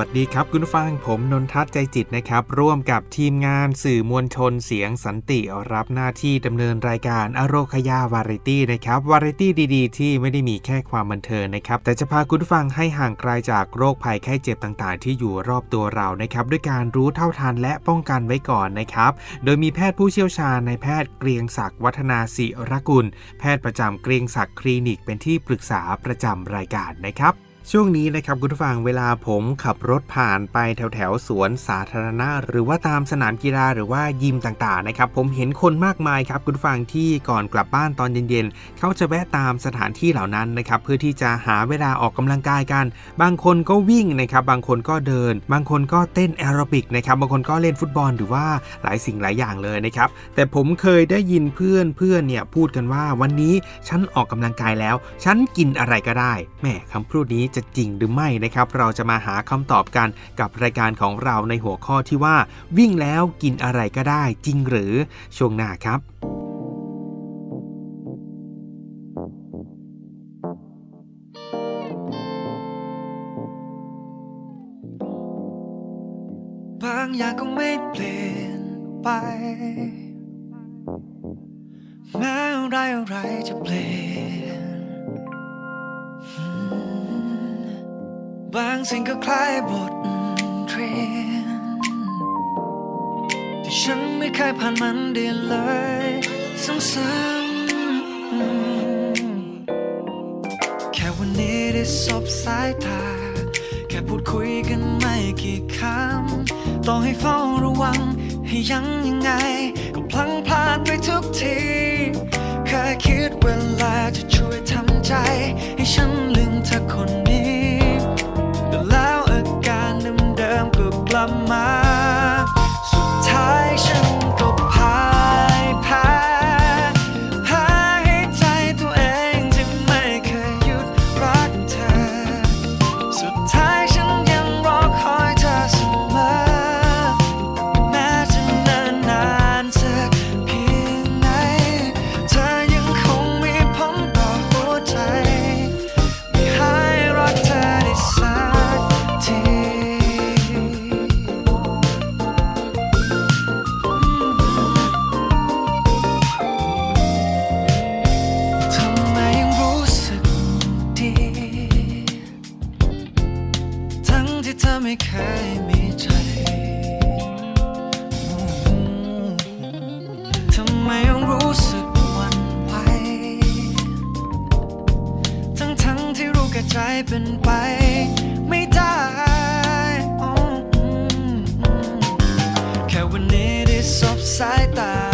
สวัสดีครับคุณฟังผมนนทัศน์ใจจิตนะครับ ร่วมกับทีมงานสื่อมวลชนเสียงสันติรับหน้าที่ดำเนินรายการอโรคยาวาไรตี้นะครับวาไรตี้ดีๆ ที่ไม่ได้มีแค่ความบันเทิงนะครับ แต่จะพาคุณฟังให้ห่างไกลจากโรคภัยไข้เจ็บต่างๆ ที่อยู่รอบตัวเรานะครับ ด้วยการรู้เท่าทันและป้องกันไว้ก่อนนะครับ โดยมีแพทย์ผู้เชี่ยวชาญในแพทย์เกรียงศักดิ์วัฒนาศิรกุล แพทย์ประจำเกรียงศักดิ์คลินิกเป็นที่ปรึกษาประจำรายการนะครับ ช่วงนี้นะครับคุณผู้ฟังเวลาผมขับรถผ่านไปแถวแถวสวนสาธารณะ หรือว่าตามสนามกีฬาหรือว่ายิมต่างๆนะครับผมเห็นคนมากมายครับคุณผู้ฟังที่ก่อนกลับบ้านตอนเย็นๆ เขาจะแวะตามสถานที่เหล่านั้นนะครับเพื่อที่จะหาเวลาออกกำลังกายกัน บางคนก็วิ่งนะครับบางคนก็เดิน บางคนก็เต้นแอโรบิกนะครับบางคนก็เล่นฟุตบอลหรือว่าหลายสิ่งหลายอย่างเลยนะครับแต่ผมเคยได้ยินเพื่อนเพื่อนเนี่ยพูดกันว่าวันนี้ฉันออกกำลังกายแล้ว ฉันกินอะไรก็ได้แหม่คำพูดนี้จะจริงหรือไม่นะครับ เราจะมาหาคำตอบกันกับรายการของเราในหัวข้อที่ว่า วิ่งแล้วกินอะไรก็ได้จริงหรือช่วงหน้าครับบางอย่างก็ไม่เปลี่ยนไปแม้อะไรอะไรจะเปลี่ยน บางสิ่งก็คล้ายบทเรียนที่ฉันไม่เคยผ่านมันได้เลยซ้ำๆแค่วันนี้ได้สบสายตา แค่พูดคุยกันไม่กี่คำต่อให้เฝ้าระวังให้ยังยังไง ก็พลังพลาดไปทุกทีเคยคิดเวลาจะช่วยทำใจ ให้ฉันลืมเธอคนนี้ ๆก็ ใจเป็นไปไม่ได้แค่วันนี้ได้สบสายตา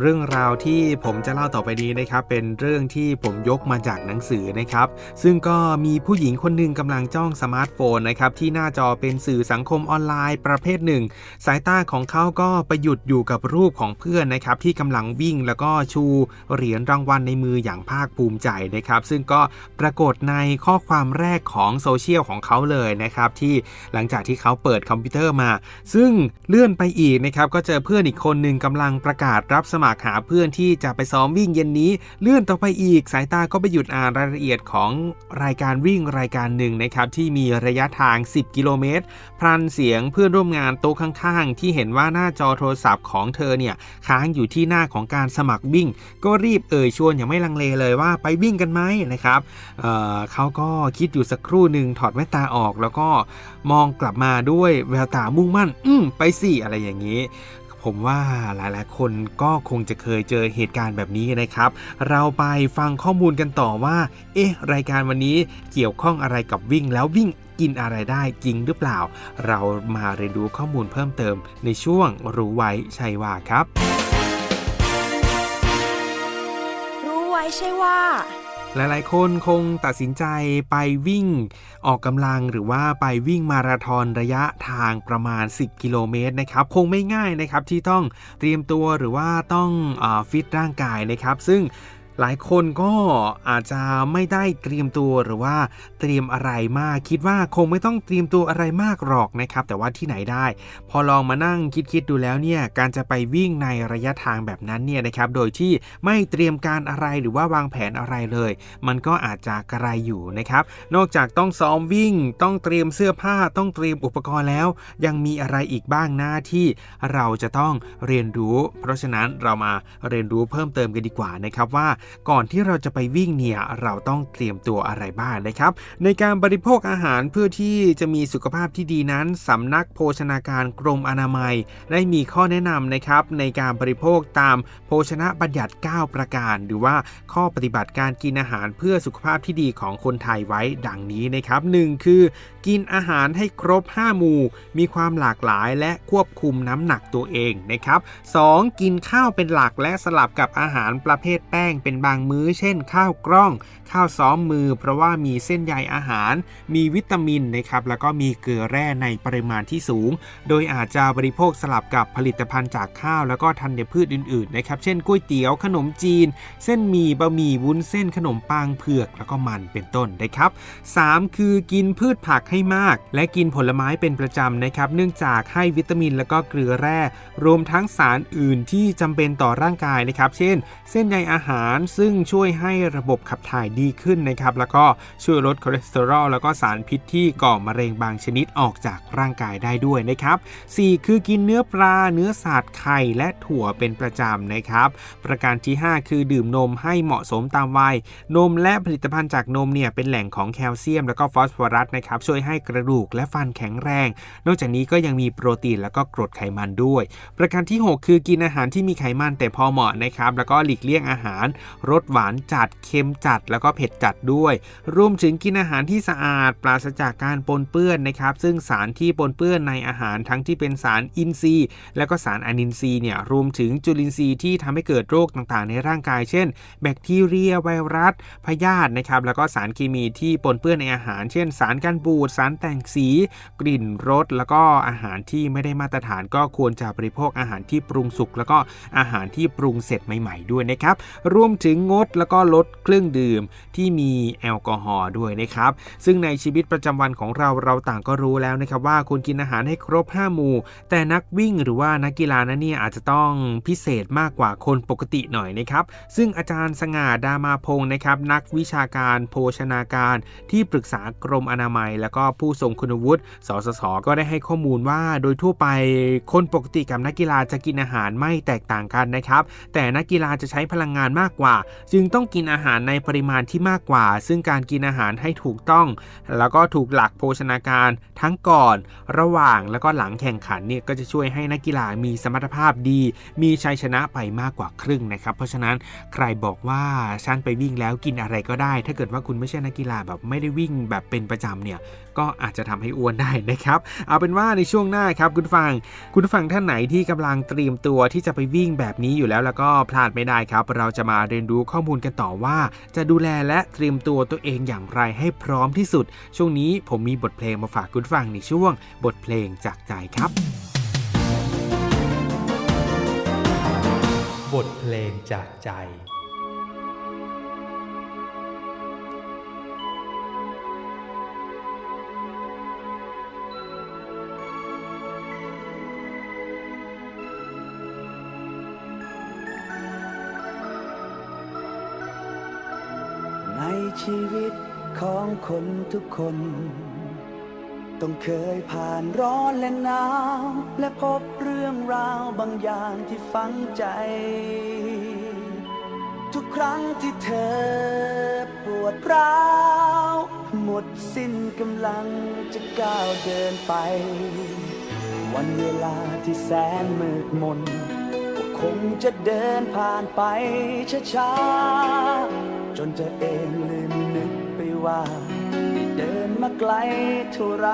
เรื่องราวที่ผมจะเล่าต่อไปนี้นะครับ เป็นเรื่องที่ผมยกมาจากหนังสือนะครับ ซึ่งก็มีผู้หญิงคนหนึ่งกำลังจ้องสมาร์ทโฟนนะครับ ที่หน้าจอเป็นสื่อสังคมออนไลน์ประเภทหนึ่ง สายตาของเขาก็ไปหยุดอยู่กับรูปของเพื่อนนะครับ ที่กำลังวิ่งแล้วก็ชูเหรียญรางวัลในมืออย่างภาคภูมิใจนะครับ ซึ่งก็ปรากฏในข้อความแรกของโซเชียลของเขาเลยนะครับที่หลังจากที่เขาเปิดคอมพิวเตอร์มา ซึ่งเลื่อนไปอีกนะครับก็เจอเพื่อนอีกคนหนึ่งกำลังประกาศรับสมัครหาเพื่อนที่จะไปซ้อมวิ่งเย็นนี้ เลื่อนต่อไปอีกสายตาก็ไปหยุดอ่านรายละเอียดของรายการวิ่งรายการหนึ่งนะครับที่มีระยะทาง 10 กิโลเมตรพลันเสียงเพื่อนร่วมงานโต๊ะข้างๆ ที่เห็นว่าหน้าจอโทรศัพท์ของเธอเนี่ยค้างอยู่ที่หน้าของการสมัครวิ่ง ก็รีบเอ่ยชวนอย่างไม่ลังเลเลยว่าไปวิ่งกันไหมนะครับเเขาก็คิดอยู่สักครู่หนึ่งถอดแว่นตาออก แล้วก็มองกลับมาด้วยแววตามุ่งมั่น อืมไปสิอะไรอย่างนี้ ผมว่าหลายๆ คนก็คงจะเคยเจอเหตุการณ์แบบนี้นะครับ เราไปฟังข้อมูลกันต่อว่า เอ๊ะ รายการวันนี้เกี่ยวข้องอะไรกับวิ่งแล้ววิ่งกินอะไรได้จริงหรือเปล่า เรามาเรียนรู้ข้อมูลเพิ่มเติมในช่วงรู้ไว้ชัยว่าครับ รู้ไว้ใช่ว่า หลายๆ คนคงตัดสินใจไปวิ่ง ออกกำลังหรือว่าไปวิ่งมาราธอนระยะทางประมาณ 10 กิโลเมตรนะครับ คงไม่ง่ายนะครับที่ต้องเตรียมตัวหรือว่าต้องอฟิตร่างกายนะครับ ซึ่ง หลายคนก็อาจจะไม่ได้เตรียมตัวหรือว่าเตรียมอะไรมาก คิดว่าคงไม่ต้องเตรียมตัวอะไรมากหรอกนะครับ แต่ว่าที่ไหนได้ พอลองมานั่งคิดๆดูแล้วเนี่ยการจะไปวิ่งในระยะทางแบบนั้นเนี่ยนะครับโดยที่ไม่เตรียมการอะไรหรือว่าวางแผนอะไรเลย มันก็อาจจะกระไรอยู่นะครับ นอกจากต้องซ้อมวิ่ง ต้องเตรียมเสื้อผ้าต้องเตรียมอุปกรณ์แล้ว ยังมีอะไรอีกบ้างหน้าที่เราจะต้องเรียนรู้ เพราะฉะนั้นเรามาเรียนรู้เพิ่มเติมกันดีกว่านะครับว่าก่อนที่เราจะไปวิ่งเนี่ยเราต้องเตรียมตัวอะไรบ้างนะครับ ในการบริโภคอาหารเพื่อที่จะมีสุขภาพที่ดีนั้นสำนักโภชนาการกรมอนามัย ได้มีข้อแนะนำนะครับในการบริโภคตามโภชนะบัญญัติ 9 ประการ หรือว่าข้อปฏิบัติการกินอาหารเพื่อสุขภาพที่ดีของคนไทยไว้ดังนี้นะครับ 1 คือ กินอาหารให้ครบ 5 หมู่ มีความหลากหลายและควบคุมน้ำหนักตัวเองนะครับ 2. กินข้าวเป็นหลักและสลับกับอาหารประเภทแป้งเป็นบางมื้อ เช่น ข้าวกล้อง ข้าวซ้อมมือ เพราะว่ามีเส้นใยอาหาร มีวิตามินนะครับแล้วก็มีเกลือแร่ในปริมาณที่สูง โดยอาจจะบริโภคสลับกับผลิตภัณฑ์จากข้าว แล้วก็ธัญพืชอื่นๆนะครับเช่นก๋วยเตี๋ยวขนมจีน เส้นหมี่บะหมี่วุ้นเส้นขนมปังเผือกแล้วก็มันเป็นต้นนะครับ 3. คือกินพืชผักให้มาก และกินผลไม้เป็นประจำนะครับเนื่องจากให้วิตามินแล้วก็เกลือแร่ รวมทั้งสารอื่นที่จำเป็นต่อร่างกายนะครับ เช่น เส้นใยอาหารซึ่งช่วยให้ระบบขับถ่ายดีขึ้นนะครับ แล้วก็ช่วยลดคอเลสเตอรอลแล้วก็สารพิษที่ก่อมะเร็งบางชนิดออกจากร่างกายได้ด้วยนะครับ 4. คือกินเนื้อปลาเนื้อสัตว์ไข่และถั่วเป็นประจำนะครับ ประการที่ 5 คือดื่มนมให้เหมาะสมตามวัย นมและผลิตภัณฑ์จากนมเนี่ยเป็นแหล่งของแคลเซียม แล้วก็ฟอสฟอรัสนะครับช่วยให้กระดูกและฟันแข็งแรง นอกจากนี้ก็ยังมีโปรตีนแล้วก็กรดไขมันด้วย ประการที่ 6 คือกินอาหารที่มีไขมันแต่พอเหมาะนะครับแล้วก็หลีกเลี่ยงอาหารรสหวานจัดเค็มจัดแล้วก็เผ็ดจัดด้วย รวมถึงกินอาหารที่สะอาด ปราศจากการปนเปื้อนนะครับ ซึ่งสารที่ปนเปื้อนในอาหารทั้งที่เป็นสารอินทรีย์ และก็สารอนินทรีย์เนี่ยรวมถึงจุลินทรีย์ที่ทำให้เกิดโรคต่างๆ ในร่างกาย เช่น แบคทีเรียไวรัสพยาธินะครับแล้วก็สารเคมีที่ปนเปื้อนในอาหาร เช่น สารกันบูดสารแต่งสี กลิ่นรสแล้วก็อาหารที่ไม่ได้มาตรฐานก็ควรจะบริโภคอาหารที่ปรุงสุกแล้วก็อาหารที่ปรุงเสร็จใหม่ ๆ ด้วยนะครับรวมถึงงดแล้วก็ลดเครื่องดื่มที่มีแอลกอฮอล์ด้วยนะครับ ซึ่งในชีวิตประจำวันของเราเราต่างก็รู้แล้วนะครับว่าควรกินอาหารให้ครบ 5 หมู่ แต่นักวิ่งหรือว่านักกีฬานั้นเนี่ยอาจจะต้องพิเศษมากกว่าคนปกติหน่อยนะครับ ซึ่งอาจารย์สง่าดามาพงศ์นะครับ นักวิชาการโภชนาการที่ปรึกษากรมอนามัย แล้วก็ผู้ทรงคุณวุฒิสสสก็ได้ให้ข้อมูลว่า โดยทั่วไปคนปกติกับนักกีฬาจะกินอาหารไม่แตกต่างกันนะครับ แต่นักกีฬาจะใช้พลังงานมากกว่าจึงต้องกินอาหารในปริมาณที่มากกว่า ซึ่งการกินอาหารให้ถูกต้อง แล้วก็ถูกหลักโภชนาการทั้งก่อน ระหว่างแล้วก็หลังแข่งขันเนี่ยก็จะช่วยให้นักกีฬามีสมรรถภาพดี มีชัยชนะไปมากกว่าครึ่งนะครับ เพราะฉะนั้นใครบอกว่าฉันไปวิ่งแล้วกินอะไรก็ได้ ถ้าเกิดว่าคุณไม่ใช่นักกีฬาแบบไม่ได้วิ่งแบบเป็นประจำเนี่ย ก็อาจจะทำให้อ้วนได้นะครับ เอาเป็นว่าในช่วงหน้าครับคุณฟัง คุณฟังท่านไหนที่กำลังเตรียมตัวที่จะไปวิ่งแบบนี้อยู่แล้วแล้วก็พลาดไม่ได้ครับ เราจะมาเรียนรู้ข้อมูลกันต่อว่า จะดูแลและเตรียมตัวตัวเองอย่างไรให้พร้อมที่สุด ช่วงนี้ผมมีบทเพลงมาฝากคุณฟังในช่วง บทเพลงจากใจครับ บทเพลงจากใจ คนทุกคน ต้องเคยผ่านร้อนและหนาว และพบเรื่องราวบางอย่างที่ฝังใจ ทุกครั้งที่เธอปวดร้าว หมดสิ้นกำลังจะก้าวเดินไป วันเวลาที่แสนมืดมนก็คงจะเดินผ่านไปช้าๆจนเธอเองลืมนึกไปว่าได้เดินมา ไกลเท่าไร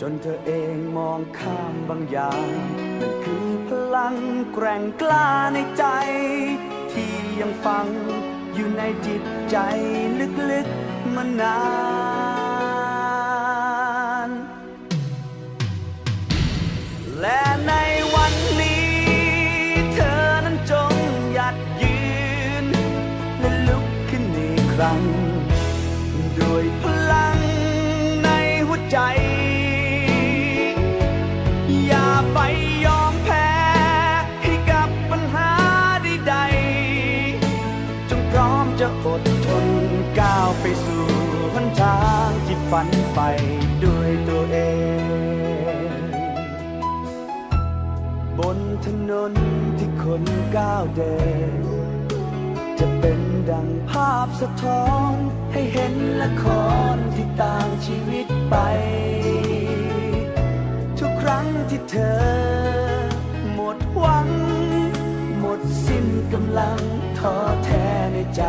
จนเธอเองมองข้ามบางอย่างนั่นคือพลังแกร่งกล้าในใจ ที่ยังฝังอยู่ในจิตใจลึกๆมานานและใน ไปด้วยตัวเอง บนถนนที่คนก้าวเดิน จะเป็นดังภาพสะท้อนให้เห็นละครที่ต่างชีวิตไป ทุกครั้งที่เธอ หมดหวัง หมดสิ้นกำลังท้อแท้ในใจ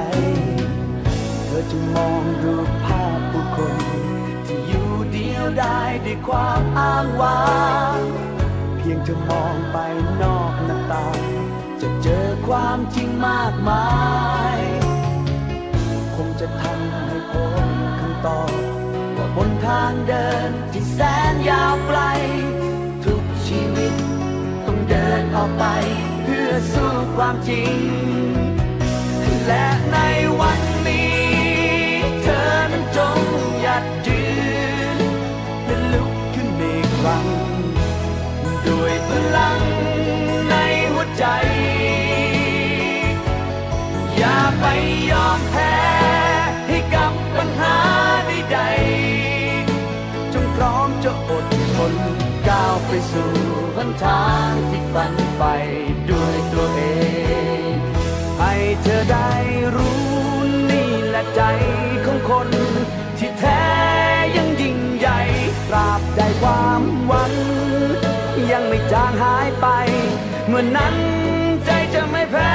เธอจะมองดูภาพผู้คน ได้ด้วยความอ้างว้างเพียงเธอมองไปนอกหน้าต่างจะเจอความจริงมากมาย คงจะทำให้พบคำตอบว่าบนทางเดินที่แสนยาวไกล ทุกชีวิตต้องเดินออกไป เพื่อสู้ความจริง และในวันนี้ เธอนั้นจง อีกครั้งด้วยพลังในหัวใจ อย่าไปยอมแพ้ ให้กับปัญหาใดๆจงพร้อมจะอดทนก้าวไปสู่หนทางที่ฝันไปด้วยตัวเอง ให้เธอได้รู้นี่แหละใจ ความหวัง ยังไม่จางหายไป เมื่อนั้นใจจะไม่แพ้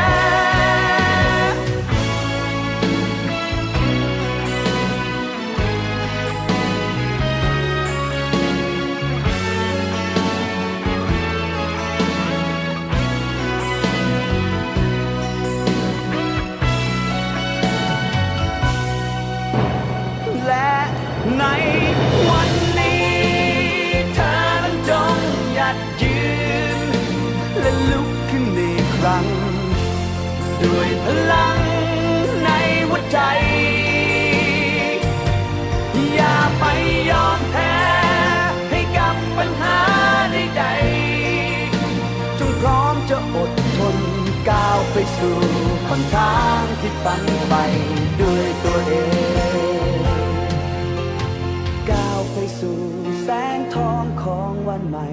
ลังในหัวใจ อย่าไปยอมแพ้ให้กับปัญหาใดๆจงพร้อมจะอดทนก้าวไปสู่หนทางที่ฝันไปด้วยตัวเองก้าวไปสู่แสงทองของวันใหม่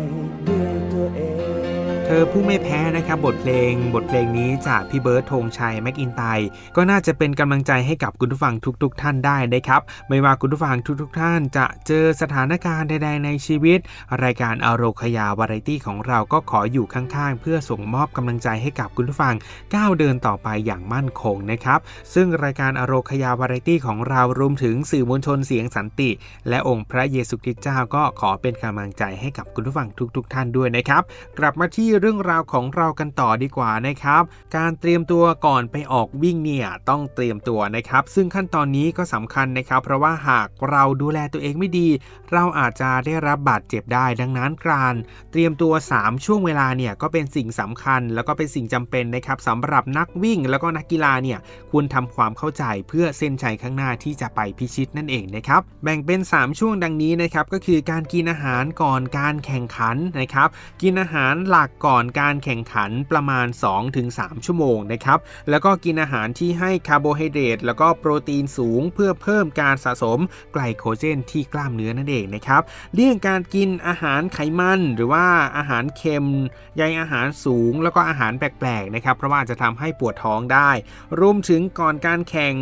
ด้วยตัวเอง เธอผู้ไม่ แพ้นะครับบทเพลงบทเพลงนี้จากพี่เบิร์ดธงชัยแม็กอินไตก็น่าจะเป็นกำลังใจให้กับคุณผู้ฟังทุก ๆ ท่านได้นะครับ ไม่ว่าคุณผู้ฟังทุก ๆ ท่าน จะเจอสถานการณ์ใดๆในชีวิต รายการอโรคยาวาไรตี้ของเราก็ขออยู่ข้างๆ เพื่อส่งมอบกำลังใจให้กับคุณผู้ฟังก้าวเดินต่อไปอย่างมั่นคงนะครับ ซึ่งรายการอโรคยาวาไรตี้ของเรารวมถึงสื่อมวลชนเสียงสันติ และองค์พระเยซูคริสต์เจ้าก็ขอเป็นกำลังใจให้กับคุณผู้ฟังทุก ๆ ท่านด้วยนะครับ กลับมาที่เรื่องราวของเรากันต่อดีกว่านะครับ การเตรียมตัวก่อนไปออกวิ่งเนี่ยต้องเตรียมตัวนะครับ ซึ่งขั้นตอนนี้ก็สำคัญนะครับ เพราะว่าหากเราดูแลตัวเองไม่ดี เราอาจจะได้รับบาดเจ็บได้ดังนั้นการเตรียมตัว 3 ช่วงเวลาเนี่ยก็เป็นสิ่งสำคัญ แล้วก็เป็นสิ่งจำเป็นนะครับสำหรับนักวิ่งแล้วก็นักกีฬาเนี่ยควรทำความเข้าใจเพื่อเส้นชัยข้างหน้าที่จะไปพิชิตนั่นเองนะครับแบ่งเป็น 3 ช่วงดังนี้นะครับก็คือการกินอาหารก่อนการแข่งขันนะครับกินอาหารหลักก่อนการแข่งขันประมาณ 2-3 ชั่วโมงนะครับแล้วก็กินอาหารที่ให้คาร์โบไฮเดรตแล้วก็โปรตีนสูงเพื่อเพิ่มการสะสมไกลโคเจนที่กล้ามเนื้อนั่นเองนะครับเลี่ยงการกินอาหารไขมันหรือว่าอาหารเค็มใยอาหารสูง แล้วก็อาหารแปลกๆนะครับเพราะว่าจะทำให้ปวดท้องได้ รวมถึงก่อนการแข่ง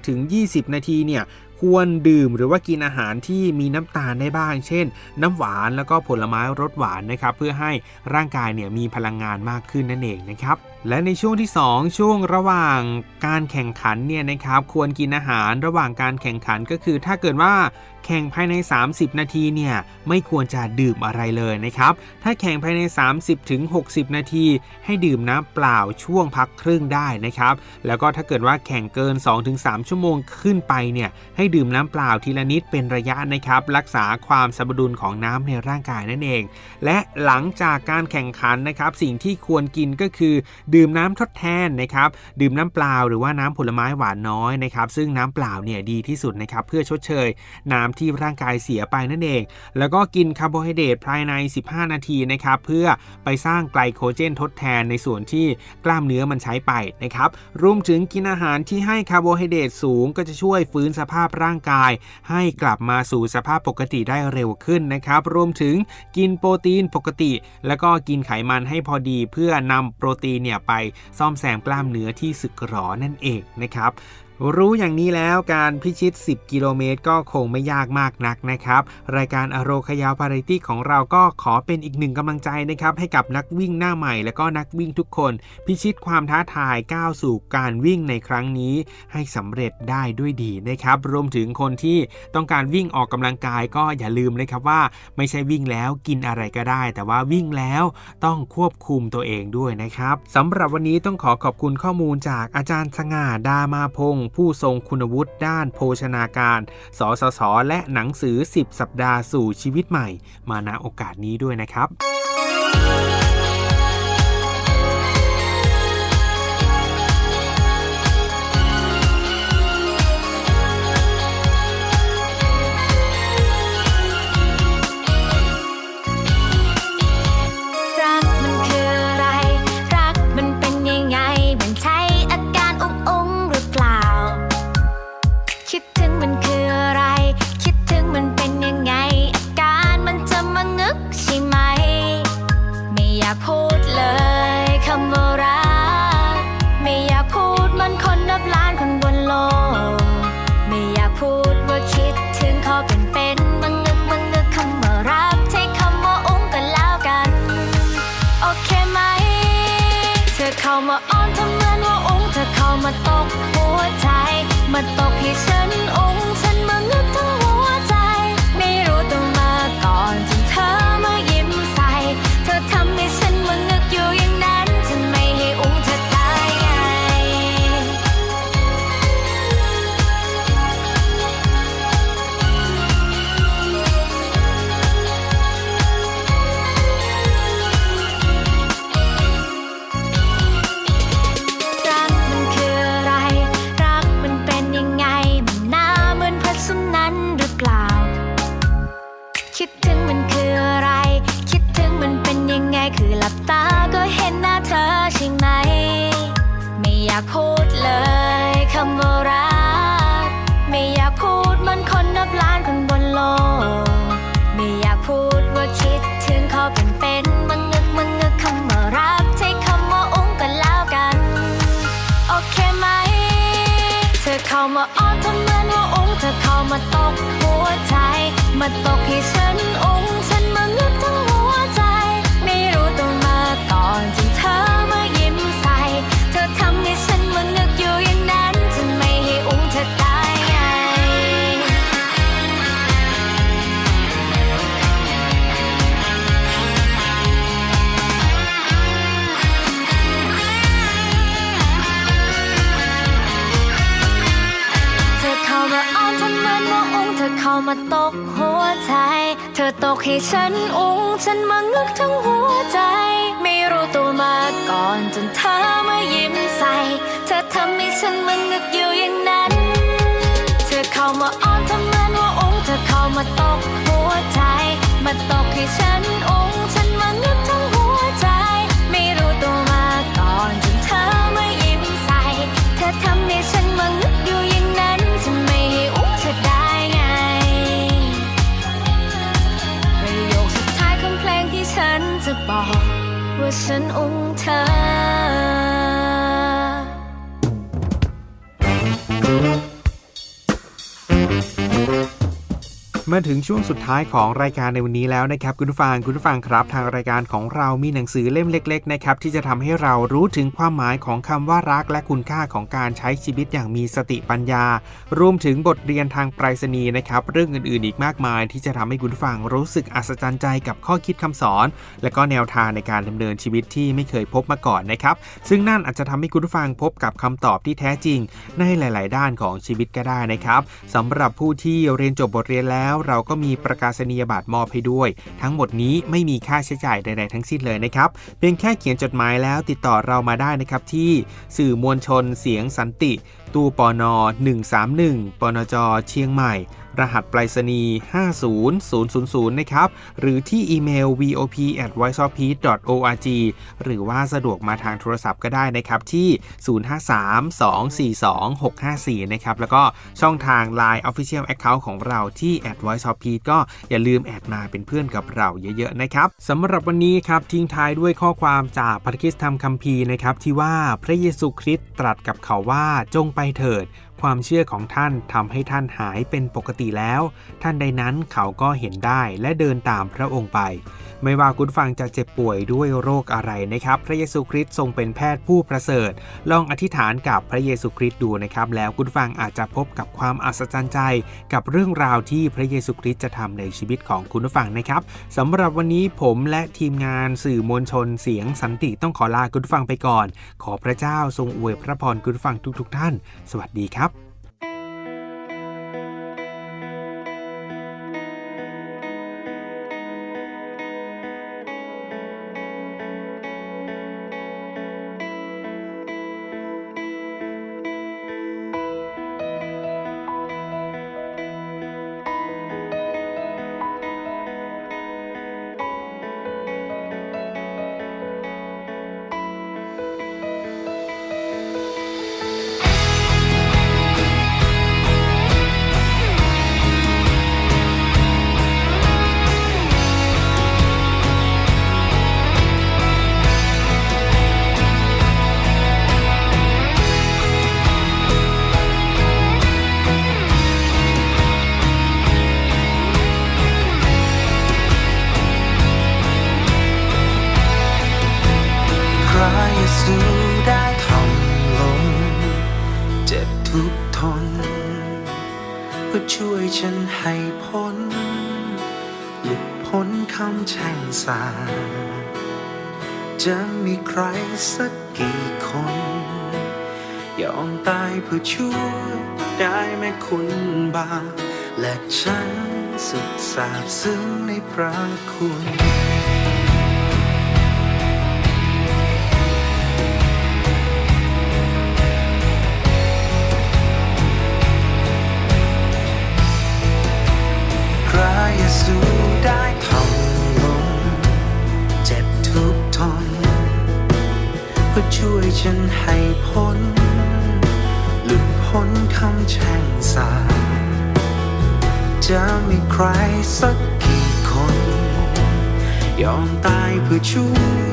15-20 นาทีเนี่ย ควรดื่มหรือว่ากินอาหารที่มีน้ำตาลได้บ้าง เช่น น้ำหวานแล้วก็ผลไม้รสหวานนะครับเพื่อให้ร่างกายเนี่ยมีพลังงานมากขึ้นนั่นเองนะครับและในช่วงที่ 2 ช่วงระหว่างการแข่งขันเนี่ยนะครับควรกินอาหารระหว่างการแข่งขันก็คือ ถ้าเกิดว่าแข่งภายใน 30 นาทีเนี่ยไม่ควรจะดื่มอะไรเลยนะครับ ถ้าแข่งภายใน 30ถึง60 นาที ให้ดื่มน้ำเปล่าช่วงพักครึ่งได้นะครับ แล้วก็ถ้าเกิดว่าแข่งเกิน 2-3 ชั่วโมงขึ้นไปเนี่ยให้ดื่มน้ำเปล่าทีละนิดเป็นระยะนะครับ รักษาความสมดุลของน้ำในร่างกายนั่นเอง และหลังจากการแข่งขันนะครับ สิ่งที่ควรกินก็คือดื่มน้ำทดแทนนะครับดื่มน้ำเปล่าหรือว่าน้ำผลไม้หวานน้อยนะครับซึ่งน้ำเปล่าเนี่ยดีที่สุดนะครับเพื่อชดเชย น้ำที่ร่างกายเสียไปนั่นเอง แล้วก็กินคาร์โบไฮเดรตภายใน 15 นาทีนะครับเพื่อไปสร้างไกลโคเจนทดแทนในส่วนที่กล้ามเนื้อมันใช้ไปนะครับรวมถึงกินอาหารที่ให้คาร์โบไฮเดรตสูงก็จะช่วยฟื้นสภาพร่างกาย ให้กลับมาสู่สภาพปกติได้เร็วขึ้นนะครับรวมถึงกินโปรตีนปกติ แล้วก็กินไขมันให้พอดีเพื่อนำโปรตีนเนี่ยไปซ่อมแซมกล้ามเนื้อที่สึกหรอนั่นเองนะครับ รู้อย่างนี้แล้วการพิชิต 10 กิโลเมตรก็คงไม่ยากมากนักนะครับ รายการอโรคยาวพาริตี้ของเราก็ขอเป็นอีกหนึ่งกำลังใจนะครับ ให้กับนักวิ่งหน้าใหม่ และก็นักวิ่งทุกคน พิชิตความท้าทายก้าวสู่การวิ่งในครั้งนี้ ให้สำเร็จได้ด้วยดีนะครับ รวมถึงคนที่ต้องการวิ่งออกกำลังกายก็อย่าลืมนะครับว่า ไม่ใช่วิ่งแล้วกินอะไรก็ได้ แต่ว่าวิ่งแล้วต้องควบคุมตัวเองด้วยนะครับสำหรับวันนี้ต้องขอขอบคุณข้อมูลจากอาจารย์สง่าดามาพงศ์ผู้ทรงคุณวุฒิด้านโภชนาการ สสส และหนังสือ 10 สัปดาห์สู่ชีวิตใหม่ มาณโอกาสนี้ด้วยนะครับ มาอ้อนทำเหมือนว่าองค์เธอเข้ามาตกหัวใจ มาตกให้ฉันองค์ เธอเข้ามาตกหัวใจ เธอตกให้ฉันอุ้งฉันมางึกทั้งหัวใจ ไม่รู้ตัวมาก่อนจนเธอมายิ้มใส่ เธอทำให้ฉันมางึกอยู่อย่างนั้น เธอเข้ามาอ้อนทำมันว่าอุ้งเธอเข้ามาตกหัวใจ มาตกให้ฉันอุ้ง ฉันอุ้งเธอ มาถึงช่วงสุดท้ายของรายการในวันนี้แล้วนะครับคุณผู้ฟังคุณผู้ฟังครับ ทางรายการของเรามีหนังสือเล่มเล็กๆนะครับที่จะทำให้เรารู้ถึงความหมายของคำว่ารักและคุณค่าของการใช้ชีวิตอย่างมีสติปัญญา รวมถึงบทเรียนทางไปรษณีย์นะครับเรื่องอื่นๆอีกมากมาย ที่จะทำให้คุณผู้ฟังรู้สึกอัศจรรย์ใจกับข้อคิดคำสอน และก็แนวทางในการดำเนินชีวิตที่ไม่เคยพบมาก่อนนะครับซึ่งนั่นอาจจะทำให้คุณผู้ฟังพบกับคำตอบที่แท้จริง ในหลาย ๆ ด้านของชีวิตก็ได้นะครับสำหรับผู้ที่เรียนจบบทเรียนแล้วเราก็มีประกาศนียบัตรมอบให้ด้วย ทั้งหมดนี้ไม่มีค่าใช้จ่ายใดๆทั้งสิ้นเลยนะครับเพียงแค่เขียนจดหมายแล้วติดต่อเรามาได้นะครับที่สื่อมวลชนเสียงสันติ ตู้ปอนอ131ปนจ เชียงใหม่ รหัสไปรษณีย์50000 นะครับ หรือที่อีเมล vop at voiceofpeace org หรือว่าสะดวกมาทางโทรศัพท์ก็ได้นะครับที่ 053-242-654 นะครับ แล้วก็ช่องทาง Line Official Account ของเราที่ at voiceofpeace ก็อย่าลืมแอดมาเป็นเพื่อนกับเราเยอะๆ นะครับสำหรับวันนี้ครับทิ้งท้ายด้วยข้อความจากพันธกิจธรรมคัมภีร์นะครับที่ว่าพระเยซูคริสต์ตรัสกับเขาว่าจงไปไปเถิด ความเชื่อของท่านทำให้ท่านหายเป็นปกติแล้ว ท่านใดนั้นเขาก็เห็นได้และเดินตามพระองค์ไป ไม่ว่าคุณฟังจะเจ็บป่วยด้วยโรคอะไรนะครับ พระเยซูคริสต์ทรงเป็นแพทย์ผู้ประเสริฐ ลองอธิษฐานกับพระเยซูคริสต์ดูนะครับ แล้วคุณฟังอาจจะพบกับความอัศจรรย์ใจ กับเรื่องราวที่พระเยซูคริสต์จะทำในชีวิตของคุณฟังนะครับสำหรับวันนี้ผมและทีมงานสื่อมวลชนเสียงสันติต้องขอลาคุณฟังไปก่อน ขอพระเจ้าทรงอวยพระพรคุณฟังทุกๆท่าน สวัสดีครับ สักกี่คน ยอมตายเพื่อช่วยได้แม้คุณบา และฉันสุดสาบซึ้งในพระคุณ ช่วยฉันให้พ้น หลุดพ้นคำแช่งสาจะมีใครสักกี่คน ยอมตายเพื่อช่วย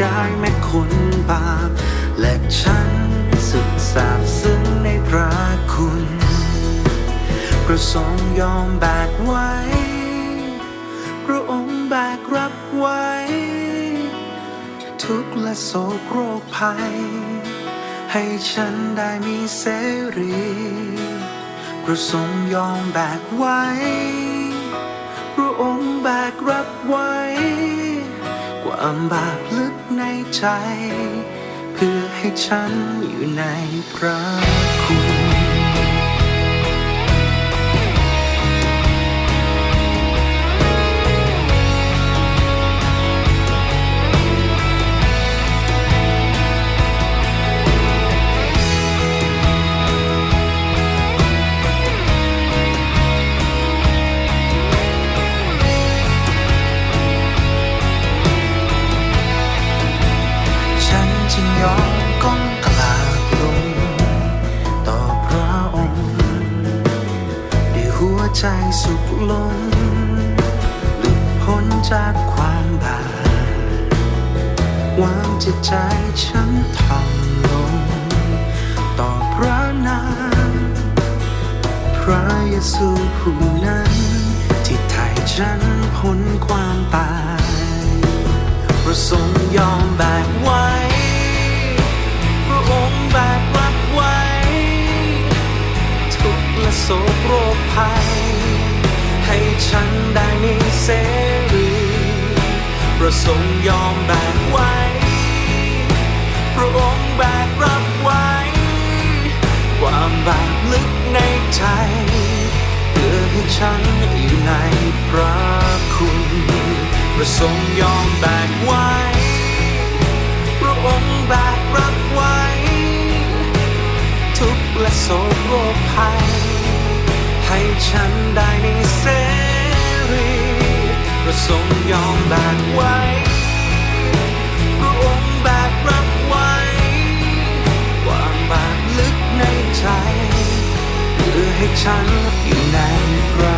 ได้แม้คนบาป และฉันสุดสาบซึ้งในพระคุณประสงค์ยอมแบกไว้ พระองค์แบกรับไว้ ทุกข์และโศกโรคภัย ให้ฉันได้มีเสรีพระทรงยอมแบกไว้พระองค์แบกรับไว้ ความบาปลึกในใจ เพื่อให้ฉันอยู่ในพระ ใจสุขลงหลุดพ้นจากความบาปวางจิตใจฉันทำลง ต่อพระนามพระเยซูผู้นั้นที่ไถ่ฉันพ้นความตายพระทรงยอมแบกไว้พระองค์แบกไว้ โศกโรคภัย ให้ฉันได้มีเสรีพระทรงยอมแบกไว้พระองค์แบกรับไว้ ความบาปลึกในใจเพื่อให้ฉันอยู่ในพระคุณพระทรงยอมแบกไว้พระองค์แบกรับไว้ ทุกและโศกโรคภัย ระทรงยอมแบกไว้พระองค์แบกรับไว้ ความบาปลึกในใจเพื่อให้ฉันอยู่ในพระ